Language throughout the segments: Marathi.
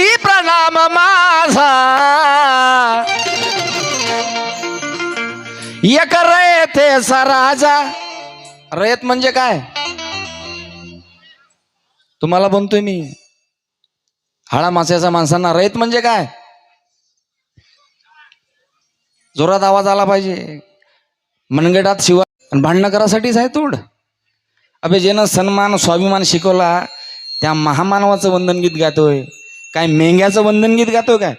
कोटी प्रणाम माझा. एक रयत राजा. रयत म्हणजे काय? तुम्हाला बनतोय मी. हाळा मास्याच्या माणसांना रयत म्हणजे काय? जोरात आवाज आला पाहिजे. मनगटात शिवा आणि भांडणं करासाठीच आहे तोड. अभे ज्यानं सन्मान स्वाभिमान शिकवला त्या महामानवाचं वंदन गीत गातोय. काय मेंग्याचं वंदन गीत गातोय काय?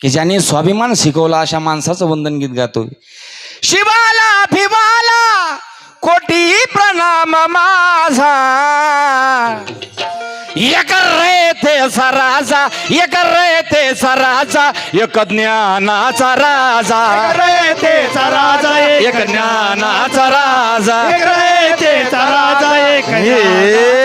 की ज्याने स्वाभिमान शिकवला अशा माणसाचं वंदन गीत गातोय. शिवाला भिवाला कोटी प्रणाम माझा. एक रे ते राजा एक रे ते राजा एक ज्ञानाचा राजा. रे तेचा राजा एक ज्ञानाचा राजा. रे तेचा राजा. एक रे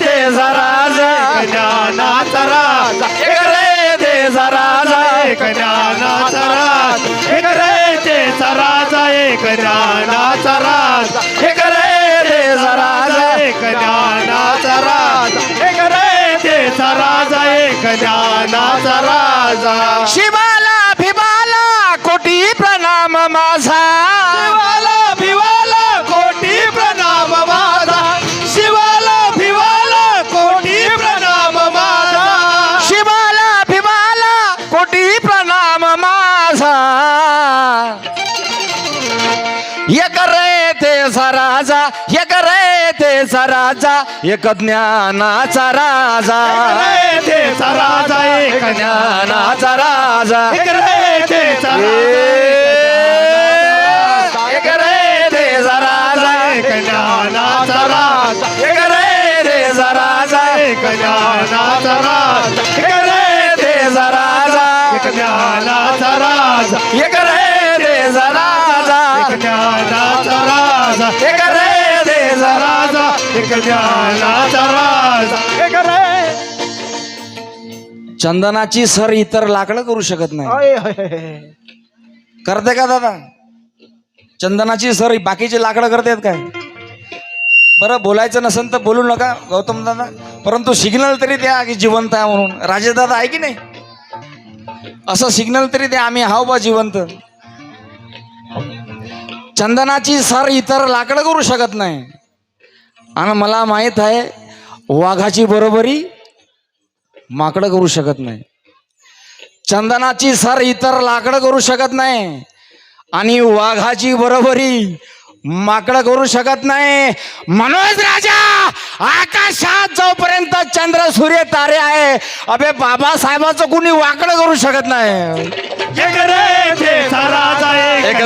ते राजा ज्ञानाचा राजा. एक रे राजा एक ज्ञानाचा राजा. एक रे राजा एक ज्ञानाचा राजा. एक रे राजा एक ज्ञानाचा राजा. एक रे राजा एक ज्ञानाचा राजा. शिवाला भिमाला कोटी प्रणाम माझा. राजा एक ज्ञानाचा राजा. राजा एक ज्ञानाचा राजा. एक राजा एक ज्ञानाचा राजा. एक रे ते राजा. एक ज्ञानाचा राजा. एक रे ते राजा. एक ज्ञानाचा राजा. एक रे ते राजा. एक ज्ञानाचा राजा. एक रे ते राजा एक ज्ञानाचा राजा. एक रे. चंदनाची सर इतर लाकडं करू शकत नाही. करते का दादा? चंदनाची सर बाकीचे लाकडं करतात काय? बरं बोलायचं नसेल तर बोलू नका गौतम दादा. परंतु सिग्नल तरी द्या की जिवंत आहे म्हणून. राजेश दादा आहे की नाही? असं सिग्नल तरी द्या आम्ही हाव बा जिवंत. चंदनाची सर इतर लाकडं करू शकत नाही. आणि मला माहीत आहे वाघाची बरोबरी माकडं करू शकत नाही. चंदनाची सर इतर लाकडं करू शकत नाही. आणि वाघाची बरोबरी माकडं करू शकत नाही. मनोज राजा आकाशात जोपर्यंत चंद्र सूर्य तारे आहे अबे बाबासाहेबाचं कुणी वाकडं करू शकत नाही. एक रे तेचा राजा एक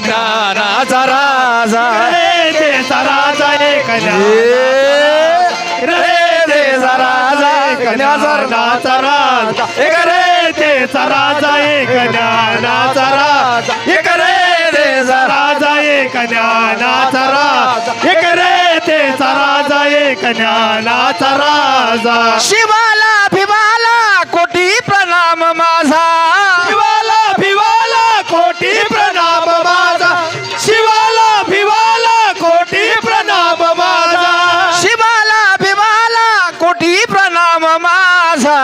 राजा एक ज्ञानाचा राजा एक रे एक ज्ञानाचा एक तेचा राजा एक ज्ञानाचा राजा. शिवाला भिवाला कोटी प्रणाम माझा. शिवाला भिवाला कोटी प्रणाम माझा. शिवाला भिवाला कोटी प्रणाम माझा. शिवाला भिवाला कोटी प्रणाम माझा.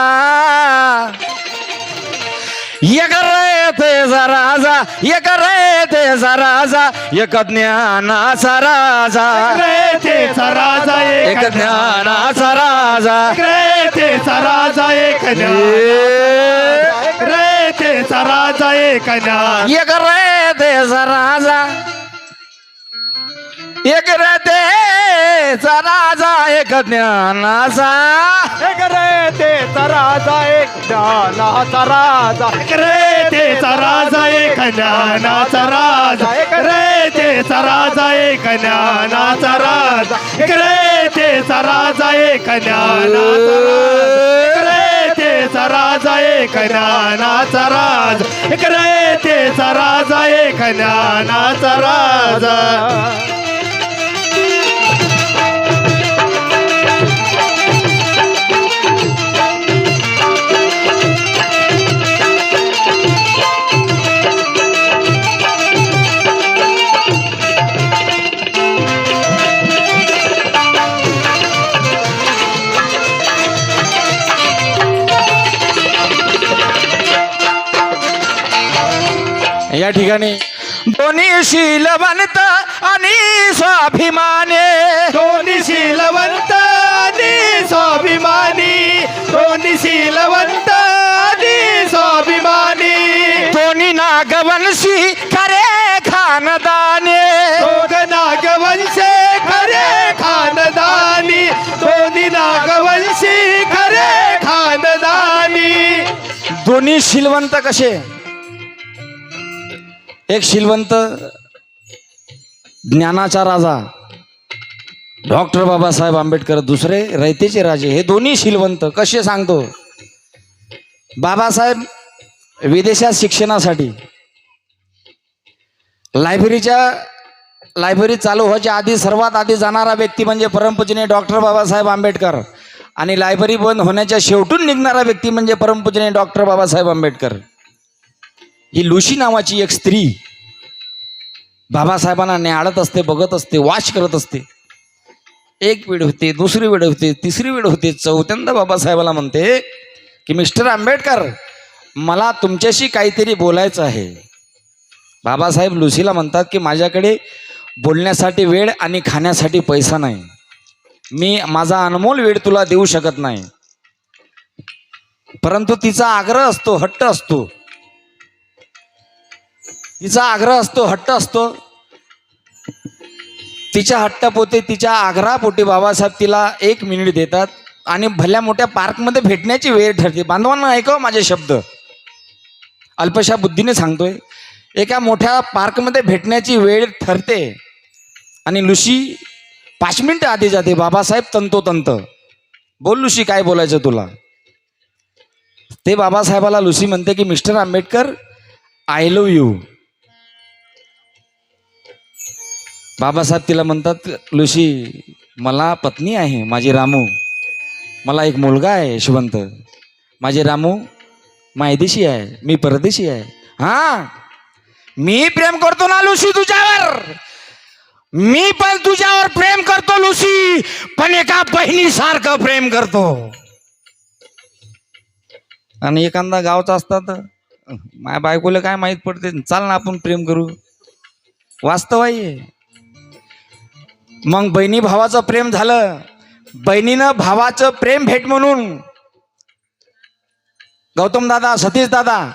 एक रे तेचा राजा एक रे तेचा राजा एक ज्ञानाचा राजा. रे तेचा राजा एक एक ज्ञानाचा राजा. रे तेचा राजा एक रे तेचा राजा एक ज्ञान. एक रे तेचा राजा. एक रे तेचा राजा एक ज्ञानाचा एक रे तेचा राजा। एक ज्ञानाचा राजा एक रे तेचा राजा। एक ज्ञानाचा राजा एक रे तेचा राजा। एक ज्ञानाचा राजा एक रे तेचा राजा। एक ज्ञानाचा तेचा राजा एक ज्ञानाचा राजा। एक रे तेचा राजा एक ज्ञानाचा राजा। ठिकाणी. दोन्ही शीलवंत आणि स्वाभिमाने. दोन्ही शीलवंत आणि स्वाभिमानी. दोन्ही शीलवंत आणि स्वाभिमानी. दोन्ही नागवंशी खरे खानदाने. दोघ नागवंशे खरे खानदानी. दोन्ही नागवंशी खरे खानदानी. दोन्ही शिलवंत कसे? एक शिलवंत ज्ञानाचा राजा डॉक्टर बाबासाहेब आंबेडकर दुसरे रयतेचे राजे हे दोन्ही शिलवंत कसे सांगतो? बाबासाहेब विदेशात शिक्षणासाठी लायब्ररीच्या लायब्ररी चालू व्हायच्या आधी सर्वात आधी जाणारा व्यक्ती म्हणजे परमपूजने डॉक्टर बाबासाहेब आंबेडकर. आणि लायब्ररी बंद होण्याच्या शेवटून निघणारा व्यक्ती म्हणजे परमपूजने डॉक्टर बाबासाहेब आंबेडकर. ही लुशी नावाची एक स्त्री बाबासाहेबांना न्याळत असते बघत असते वाश करत असते. एक वेळ होते दुसरी वेळ होते तिसरी वेळ होते चौथ्यांदा बाबासाहेबाला म्हणते की मिस्टर आंबेडकर मला तुमच्याशी काहीतरी बोलायचं आहे. बाबासाहेब लुसीला म्हणतात की माझ्याकडे बोलण्यासाठी वेळ आणि खाण्यासाठी पैसा नाही. मी माझा अनमोल वेळ तुला देऊ शकत नाही. परंतु तिचा आग्रह असतो हट्ट असतो. तिचा आग्रह असतो हट्ट असतो. तिच्या हट्टापोते तिच्या आग्रहापोटी बाबासाहेब तिला एक मिनिट देतात आणि भल्या मोठ्या पार्कमध्ये भेटण्याची वेळ ठरते. बांधवांना ऐकावं माझे शब्द. अल्पशा बुद्धीने सांगतोय एका मोठ्या पार्कमध्ये भेटण्याची वेळ ठरते आणि लुशी पाच मिनिटं आधी जाते बाबासाहेब तंतोतंत. बोल लुशी काय बोलायचं तुला? ते बाबासाहेबाला लुसी म्हणते की mister Ambedkar I love you Babasaheb तिला म्हणतात लुशी मला पत्नी आहे माझी रामू. मला एक मुलगा आहे यशवंत माझे रामू मायदेशी आहे मी परदेशी आहे. हा मी प्रेम करतो ना लुशी तुझ्यावर. मी पण तुझ्यावर प्रेम करतो लुशी पण एका बहिणीसारखं प्रेम करतो. आणि एखादा गावचा असतात माझ्या बायकोला काय माहीत पडते? चाल ना आपण प्रेम करू. वास्तव आहे. मग बहिणी भावाचं प्रेम झालं. बहिणीनं भावाचं प्रेम भेट म्हणून. गौतम दादा सतीश दादा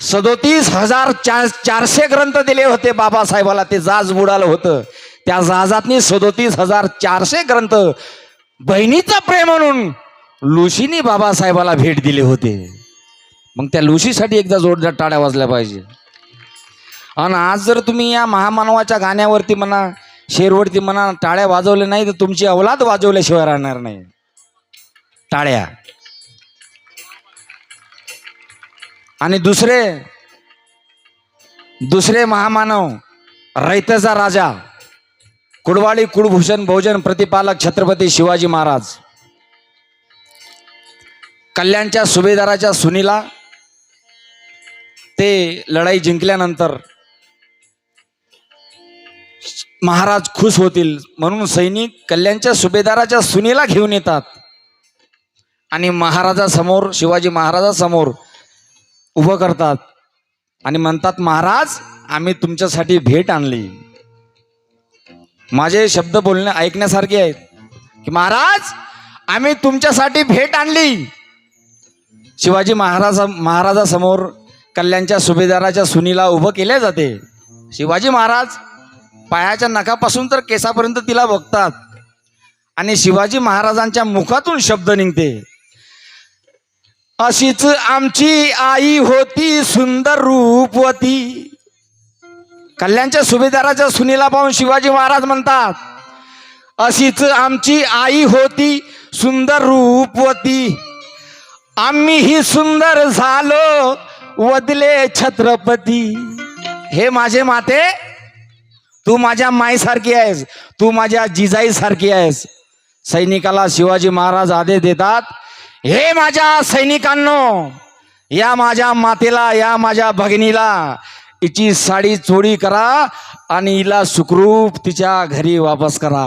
सदोतीस हजार चार चारशे ग्रंथ दिले होते बाबासाहेबाला. ते जाज बुडालं होतं. त्या जहाजातनी सदोतीस हजार चारशे ग्रंथ बहिणीचं प्रेम म्हणून लुशीनी बाबासाहेबाला भेट दिले होते. मग त्या लुशीसाठी एकदा जोरदार टाळ्या वाजल्या पाहिजे. आणि आज जर तुम्ही या महामानवाच्या गाण्यावरती म्हणा शेरवरती म्हणा टाळ्या वाजवल्या नाही तर तुमची अवलाद वाजवल्याशिवाय राहणार नाही. टाळ्या. आणि दुसरे दुसरे महामानव रयतेचा राजा कुडवाडी कुळभूषण भोजन प्रतिपालक छत्रपती शिवाजी महाराज. कल्याणच्या सुभेदाराच्या सुनीला ते लढाई जिंकल्यानंतर महाराज खुश होतील म्हणून सैनिक कल्याणच्या सुभेदाराच्या सुनीला घेऊन येतात. आणि महाराजासमोर शिवाजी महाराजासमोर उभं करतात. आणि म्हणतात महाराज आम्ही तुमच्यासाठी भेट आणली. माझे शब्द बोलणे ऐकण्यासारखे आहेत. की महाराज आम्ही तुमच्यासाठी भेट आणली. शिवाजी महाराज महाराजासमोर कल्याणच्या सुभेदाराच्या सुनीला उभं केले जाते. शिवाजी महाराज पायाच्या नखापासून तर केसापर्यंत तिला बघतात. आणि शिवाजी महाराजांच्या मुखातून शब्द निघते. अशीच आमची आई होती सुंदर रूपवती. कल्याणच्या सुभेदाराच्या सुनीला पाहून शिवाजी महाराज म्हणतात अशीच आमची आई होती सुंदर रूपवती. आम्हीही सुंदर झालो वदले छत्रपती. हे माझे माते तू माझ्या माईसारखी आहेस. तू माझ्या जिजाईसारखी आहेस. सैनिकाला शिवाजी महाराज आदेश देतात हे माझ्या सैनिकांनो या माझ्या मातेला या माझ्या भगिनीला हिची साडी चोरी करा आणि हिला सुखरूप तिच्या घरी वापस करा.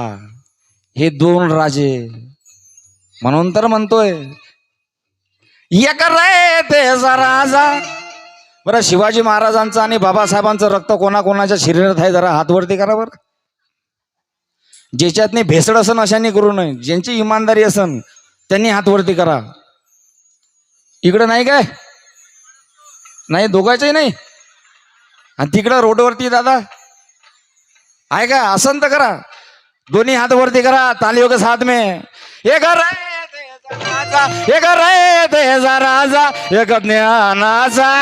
हे दोन राजे म्हणून तर म्हणतोय एक रे तेचा राजा बरं शिवाजी महाराजांचं आणि बाबासाहेबांचं रक्त कोणाकोणाच्या शरीरात आहे? जरा हातवरती करा बरं. ज्याच्यातनी भेसड असन अशाने करू नये. ज्यांची इमानदारी असन त्यांनी हातवरती करा. इकडं नाही काय? नाही दोघांचंही नाही? आणि तिकडं रोडवरती दादा. आहे का? असन तर करा. दोन्ही हात वरती करा. तालियों के साथ में. एक एक राजा एक ज्ञानाचा.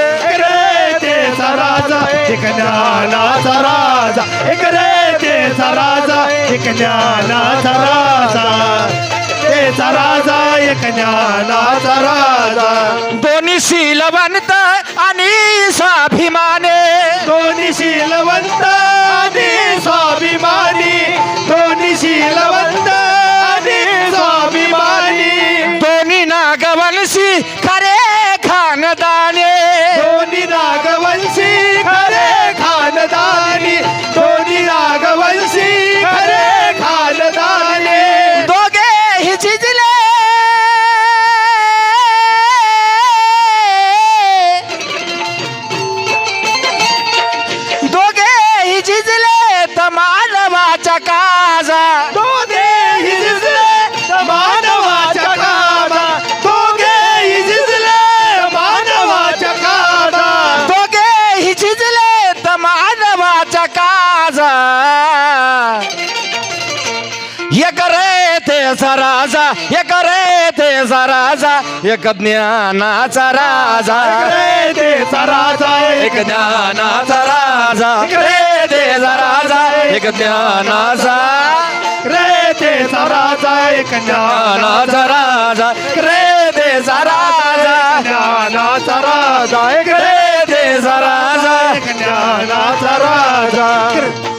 एक ज्ञानाचा राजा एक रे तेचा राजा एक ज्ञानाचा राजा. तेचा राजा एक ज्ञानाचा राजा. दोन्ही शीलवंत आणि स्वाभिमाने. दोन्ही शीलवंत एक ज्ञानाचा राजा एक ज्ञानाचा राजा. रे तेचा राजा एक ज्ञानाचा रे देचा राजा एक ज्ञानाचा राजा. रे तेचा राजा ज्ञानाचा राजा एक रे तेचा राजा. ज्ञानाचा राजा.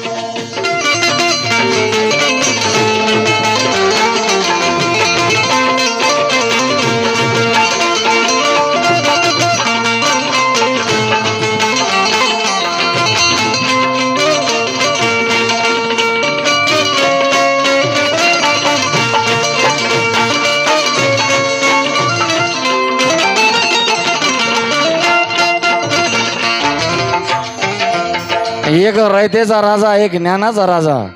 एक रयतेचा राजा एक ज्ञानाचा राजा.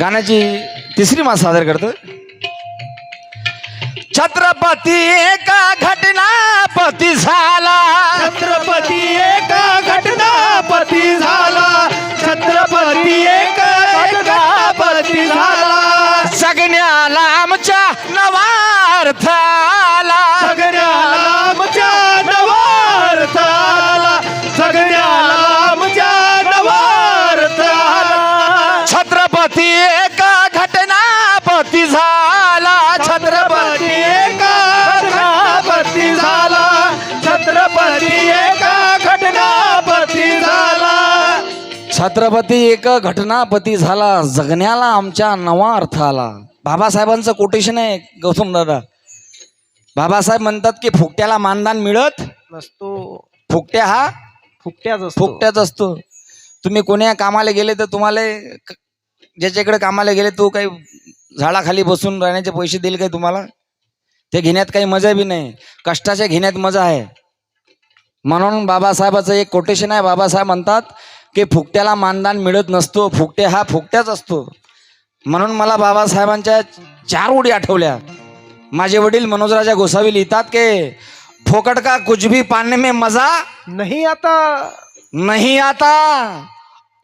गाण्याची तिसरी मास सादर करतो. छत्रपती एका घटनापती झाला. छत्रपती एका घटनापती झाला. छत्रपती एका घटनापती झाला. जगण्याला आमच्या नवार्थ छत्रपती एका घटनापती झाला. छत्रपती एका घटनापती झाला. छत्रपती एका घटनापती झाला. छत्रपती एक घटनापती झाला. जगण्याला आमच्या नवा अर्थ आला. बाबासाहेबांचं कोटेशन आहे गौतम दादा. बाबासाहेब म्हणतात की फुकट्याला मानदान मिळत नसतो. फुकट्या हा फुकट्याच फुकट्याच असतो. तुम्ही कोण्या कामाला गेले तर तुम्हाला क- ज्याच्याकडे कामाला गेले तो काही झाडाखाली बसून राहण्याचे पैसे देईल काय तुम्हाला? ते घेण्यात काही मजा बी नाही. कष्टाच्या घेण्यात मजा आहे. म्हणून बाबासाहेबाचं एक कोटेशन आहे. बाबासाहेब म्हणतात की फुकट्याला मानदान मिळत नसतो. फुकटे हा फुकट्याच असतो. म्हणून मला बाबासाहेबांच्या चार ओळी आठवल्या. माझे वडील मनोजराजा गोसावी लिहितात की फोकट का कुछ भी पाने में मजा नाही आता. नहीं आता.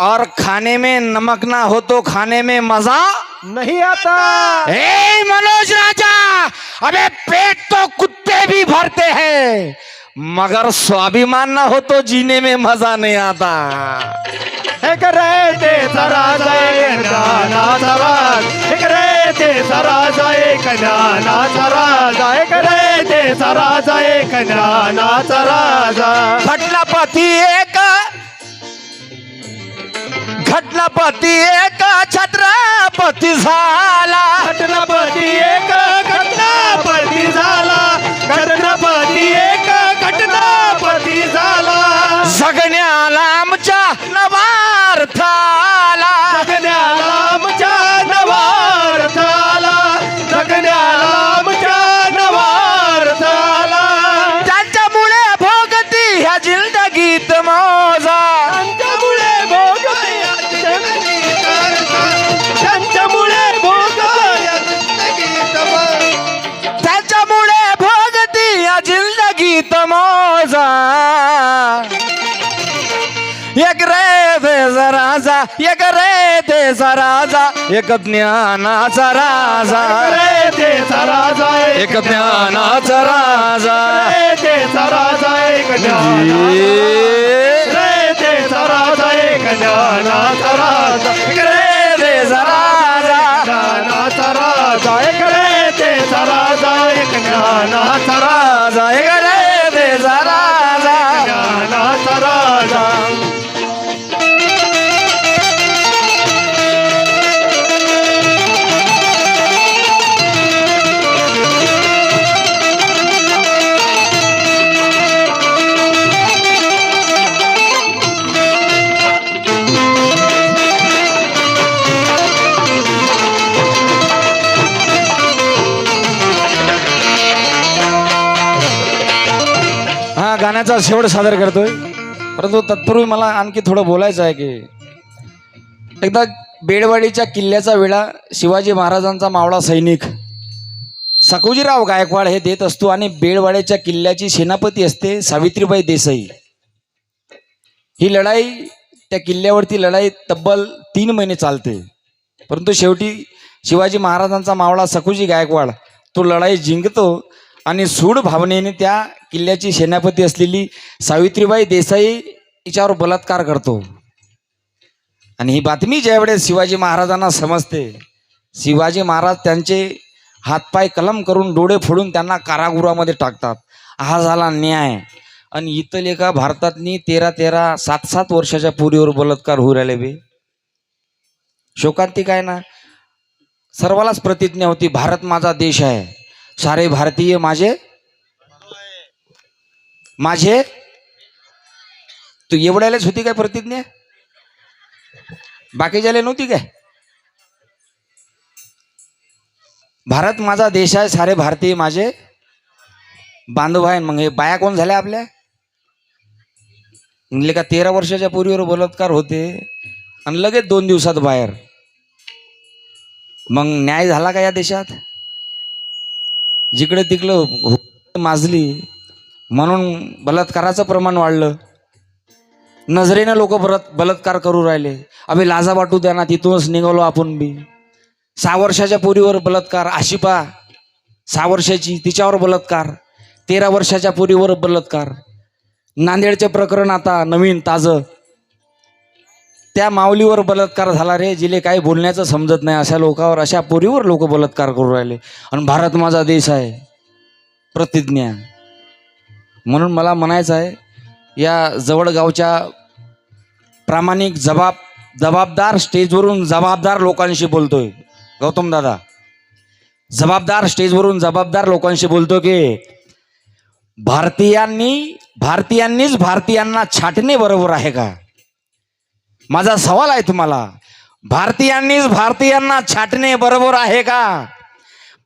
और खाने में नमक ना हो तो खाने में मज़ा नहीं आता। ए मनोज राजा अबे पेट तो कुत्ते भी भरते हैं मगर स्वाभिमान ना हो तो जीने में मज़ा नहीं आता। एक रे तेचा राजा एक ज्ञानाचा राजा एक रे तेचा राजा एक ज्ञानाचा राजा एक रे तेचा राजा एक ज्ञानाचा राजा घटनापती एक घटना घटनापती एक छत्रपती झाला. घटनापती एक घटनापती झाला. घटनापती एक घटनापती झाला. जगण्याला आमच्या नवार्थाला रे देचा राजा एक रे देचा राजा एक ज्ञानाचा राजा रे देचा राजा एक एक ज्ञानाचा राजा रे देचा राजा एक ज्ञानाचा रे देचा राजा एक ज्ञानाचा राजा एक रे देचा राजा ज्ञानाचा राजा एक रे देचा राजा एक ज्ञानाचा राजा राजा एक रे देचा राजा ज्ञानाचा राजा गाण्याचा शेवट सादर करतोय. परंतु तत्पूर्वी मला आणखी थोडं बोलायचं आहे की एकदा बेडवाडीच्या किल्ल्याचा वेळा शिवाजी महाराजांचा मावळा सैनिक सखोजीराव गायकवाड हे देत असतो आणि बेडवाड्याच्या किल्ल्याची सेनापती असते सावित्रीबाई देसाई. ही लढाई त्या किल्ल्यावरती लढाई तब्बल तीन महिने चालते. परंतु शेवटी शिवाजी महाराजांचा मावळा सखुजी गायकवाड तो लढाई जिंकतो आणि सूड भावनेने त्या किल्ल्याची सेनापती असलेली सावित्रीबाई देसाई हिच्यावर बलात्कार करतो. आणि ही बातमी ज्यावेळेस शिवाजी महाराजांना समजते शिवाजी महाराज त्यांचे हातपाय कलम करून डोळे फोडून त्यांना कारागृहामध्ये टाकतात. हा झाला न्याय. आणि इथं एका भारतातनी तेरा तेरा सात सात वर्षाच्या पुरीवर बलात्कार होऊ राहिले बे. शोकांती काय ना? सर्वालाच प्रतिज्ञा होती भारत माझा देश आहे. सारे भारतीय माझे? माझे? तू एवढ्यालाच होती काय प्रतिज्ञा? बाकीच्याला नव्हती काय? भारत माझा देश आहे सारे भारतीय माझे. बांधव आहे मग हे बाया कोण झाल्या आपल्या? म्हणले का तेरा वर्षाच्या पूर्वीवर बलात्कार होते आणि लगेच दोन दिवसात बाहेर. मग न्याय झाला का या देशात? जिकडे तिकडं माजली म्हणून बलात्काराचं प्रमाण वाढलं. नजरेनं लोक बलत बलात्कार करू राहिले. अबे लाजा वाटू द्या ना तिथूनच निघालो आपण बी. सहा वर्षाच्या पोरीवर बलात्कार आशिपा सहा वर्षाची तिच्यावर बलात्कार. तेरा वर्षाच्या पोरीवर बलात्कार. नांदेडचे प्रकरण आता नवीन ताजं. त्या माऊलीवर बलात्कार झाला रे जिले काही बोलण्याचं समजत नाही. अशा लोकावर अशा पोरीवर लोक बलात्कार करू राहिले. आणि भारत माझा देश आहे. प्रतिज्ञा म्हणून मला म्हणायचं आहे या जवळगावच्या प्रामाणिक जबाब जबाबदार स्टेजवरून जबाबदार लोकांशी बोलतोय. गौतम दादा जबाबदार स्टेजवरून जबाबदार लोकांशी बोलतो की भारतीयांनी भारतीयांनीच भारतीयांना छाटणे बरोबर आहे का? माझा सवाल आहे तुम्हाला. भारतीयांनीच भारतीयांना छाटणे बरोबर आहे का?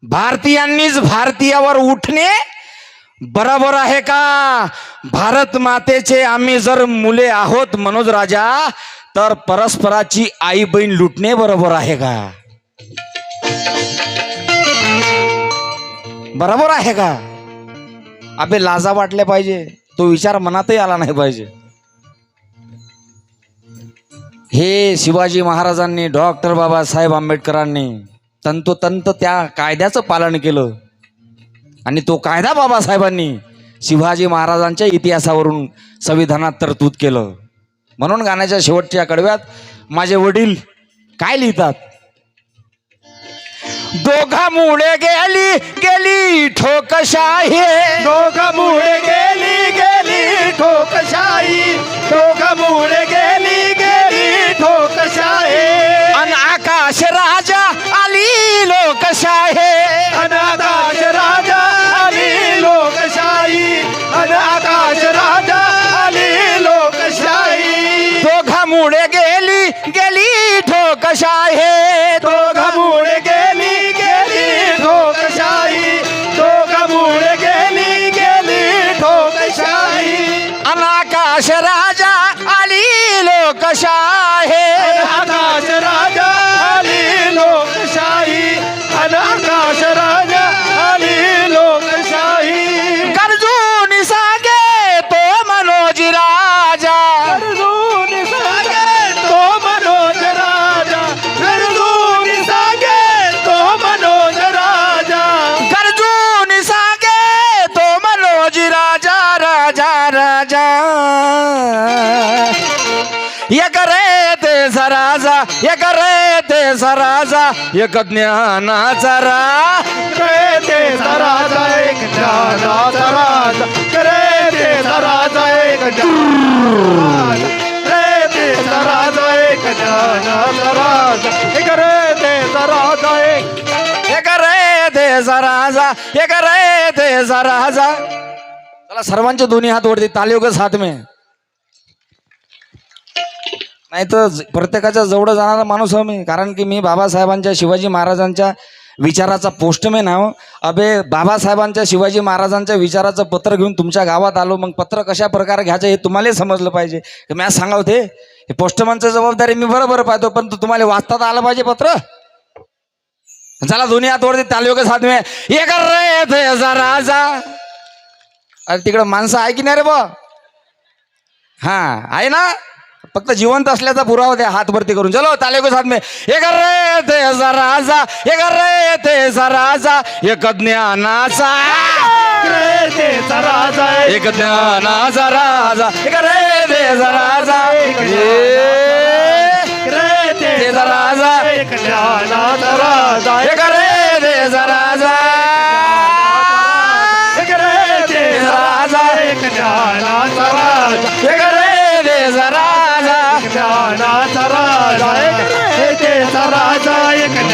भारतीयांनीच भारतीयावर उठणे बरोबर आहे का? भारत मातेचे आम्ही जर मुले आहोत मनोज राजा तर परस्पराची आई बहीण लुटणे बरोबर आहे का? बरोबर आहे का? अबे लाजा वाटल्या पाहिजे. तो विचार मनातही आला नाही पाहिजे. हे शिवाजी महाराजांनी डॉक्टर बाबासाहेब आंबेडकरांनी तंतोतंत त्या कायद्याचं पालन केलं. आणि तो कायदा बाबासाहेबांनी शिवाजी महाराजांच्या इतिहासावरून संविधानात तरतूद केलं. म्हणून गाण्याच्या शेवटच्या कडव्यात माझे वडील काय लिहितात? दोघामुळे गेली गेली ठोकशाही. दोघामुळे गेली गेली ठोकशाही. दोघा मुळे गेली लोकशाही। अनाकाश राजा अली लोकशाही। अनाकाश राजा अली लोकशाही। दोघा घमुड़े गेली गेली ठोकशाही दोघा घमुड़े ते राजा एक रे ते राजा एक ज्ञानाचा राजा. एक ज्ञानाचा राजा. ते राजा एक ज्ञानाचा रे ते राजा एक ज्ञानाचा राजा. एक रे ते राजा एक एक राजा एक राजा. चला सर्वांचे दोन्ही हात वरती तालियोगच हात में. नाही तर प्रत्येकाच्या जवळ जाणारा माणूस आहे मी. कारण की मी बाबासाहेबांच्या शिवाजी महाराजांच्या विचाराचा पोस्टमॅन आहो हो. अबे बाबासाहेबांच्या शिवाजी महाराजांच्या विचाराचं पत्र घेऊन तुमच्या गावात आलो. मग पत्र कशा प्रकारे घ्यायचं हे तुम्हाला समजलं पाहिजे. की मी ते. होते हे पोस्टमॅनचं जबाबदारी मी बरोबर पाहतो पण तुम्हाला वाचता आलं पाहिजे पत्र. चला दोन्ही हातवरती वरती तालियोगच हात में एक रे ते राजा अरे तिकडं माणसं आहे की नाही रे बा? हा आहे ना? फक्त जिवंत असल्याचा पुरावा द्या हात वरती करून. चलो ताले को साथ में. एक रे ते राजा एक रे ते राजा एक ज्ञानाचा एक ज्ञानाचा राजा एक रे ते राजा राजा एक ज्ञानाचा राजा एक रे ते राजा एक रे ते राजा एक ज्ञानाचा राजा एक रे ते राजा ና ተራራ ሄቴ ተራራ ይቅዳ